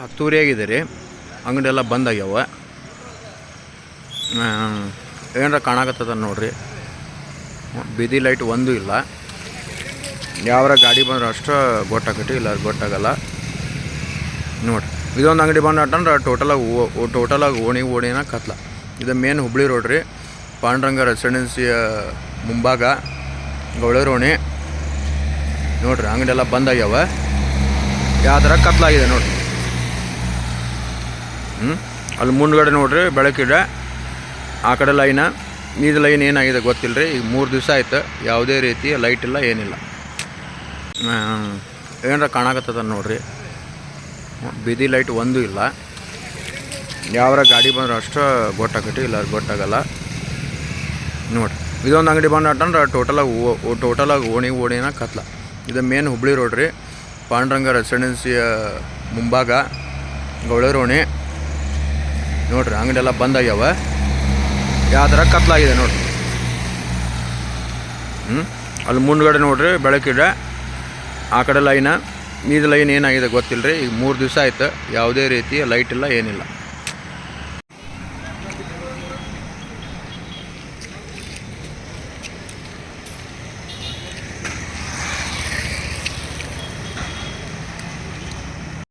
ಹತ್ತೂರಿ ಆಗಿದೆ ರೀ? ಅಂಗಡಿ ಎಲ್ಲ ಬಂದ್ ಆಗ್ಯಾವ ಏನಾರ ಕಾಣಕತ್ತದ ನೋಡ್ರಿ. ಬೀದಿ ಲೈಟ್ ಒಂದೂ ಇಲ್ಲ. ಯಾವಾರ ಗಾಡಿ ಬಂದ್ರೆ ಅಷ್ಟು ಗೊತ್ತಾಗತ್ತೆ, ಇಲ್ಲ ಗೊತ್ತಾಗಲ್ಲ. ನೋಡ್ರಿ. ಇದೊಂದು ಅಂಗಡಿ ಬಂದು ಅಟ್ಟಂದ್ರೆ ಟೋಟಲಾಗಿ ಟೋಟಲಾಗಿ ಓಣಿ ಓಣಿನ ಕತ್ಲ. ಇದು ಮೇನ್ ಹುಬ್ಳಿ ರೋಡ್ ರೀ. ಪಾಂಡುರಂಗ ರೆಸಿಡೆನ್ಸಿಯ ಮುಂಭಾಗ. ಗೌಳರೋಣಿ ನೋಡ್ರಿ, ಅಂಗಡಿ ಎಲ್ಲ ಬಂದ್ ಆಗ್ಯಾವ ಯಾವ ಥರ ಕತ್ಲಾಗಿದೆ ನೋಡ್ರಿ. ಹ್ಞೂ ಅಲ್ಲಿ ಮುಂದ್ಗಡೆ ನೋಡ್ರಿ, ಬೆಳಕಿದೆ. ಆ ಕಡೆ ಲೈನ. ಇದು ಲೈನ್ ಏನಾಗಿದೆ ಗೊತ್ತಿಲ್ಲ ರೀ ಈಗ ಮೂರು ದಿವಸ ಆಯ್ತು. ಯಾವುದೇ ರೀತಿ ಲೈಟ್ ಇಲ್ಲ, ಏನಿಲ್ಲ. ಏನಾರ ಕಾಣಕತ್ತದ ನೋಡ್ರಿ. ಬೀದಿ ಲೈಟ್ ಒಂದೂ ಇಲ್ಲ. ಯಾವಾರ ಗಾಡಿ ಬಂದ್ರೆ ಅಷ್ಟು ಗೊತ್ತಾಗತ್ತೆ, ಇಲ್ಲ ಗೊತ್ತಾಗಲ್ಲ. ನೋಡ್ರಿ. ಇದೊಂದು ಅಂಗಡಿ ಬಂದು ಅಟ್ಟಂದ್ರೆ ಟೋಟಲಾಗಿ ಟೋಟಲಾಗಿ ಓಣಿ ಓಣಿನ ಕತ್ಲ. ಇದು ಮೇನ್ ಹುಬ್ಳಿ ರೋಡ್ ರೀ. ಪಾಂಡುರಂಗ ರೆಸಿಡೆನ್ಸಿಯ ಮುಂಭಾಗ, ಗೌಳರೋಣಿ. ನೋಡ್ರಿ ಅಂಗಡಿ ಎಲ್ಲ ಬಂದ್ ಆಗ್ಯಾವ. ಯಾವ ಥರ ಕತ್ಲಾಗಿದೆ ನೋಡ್ರಿ. ಹ್ಞೂ ಅಲ್ಲಿ ಮುಂದ್ಗಡೆ ನೋಡ್ರಿ, ಬೆಳಕಿದೆ. ಆ ಕಡೆ ಲೈನ ಇದು ಲೈನ್ ಏನಾಗಿದೆ ಗೊತ್ತಿಲ್ಲ ರೀ ಈಗ ಮೂರು ದಿವಸ ಆಯ್ತು, ಯಾವುದೇ ರೀತಿ ಲೈಟ್ ಇಲ್ಲ, ಏನಿಲ್ಲ.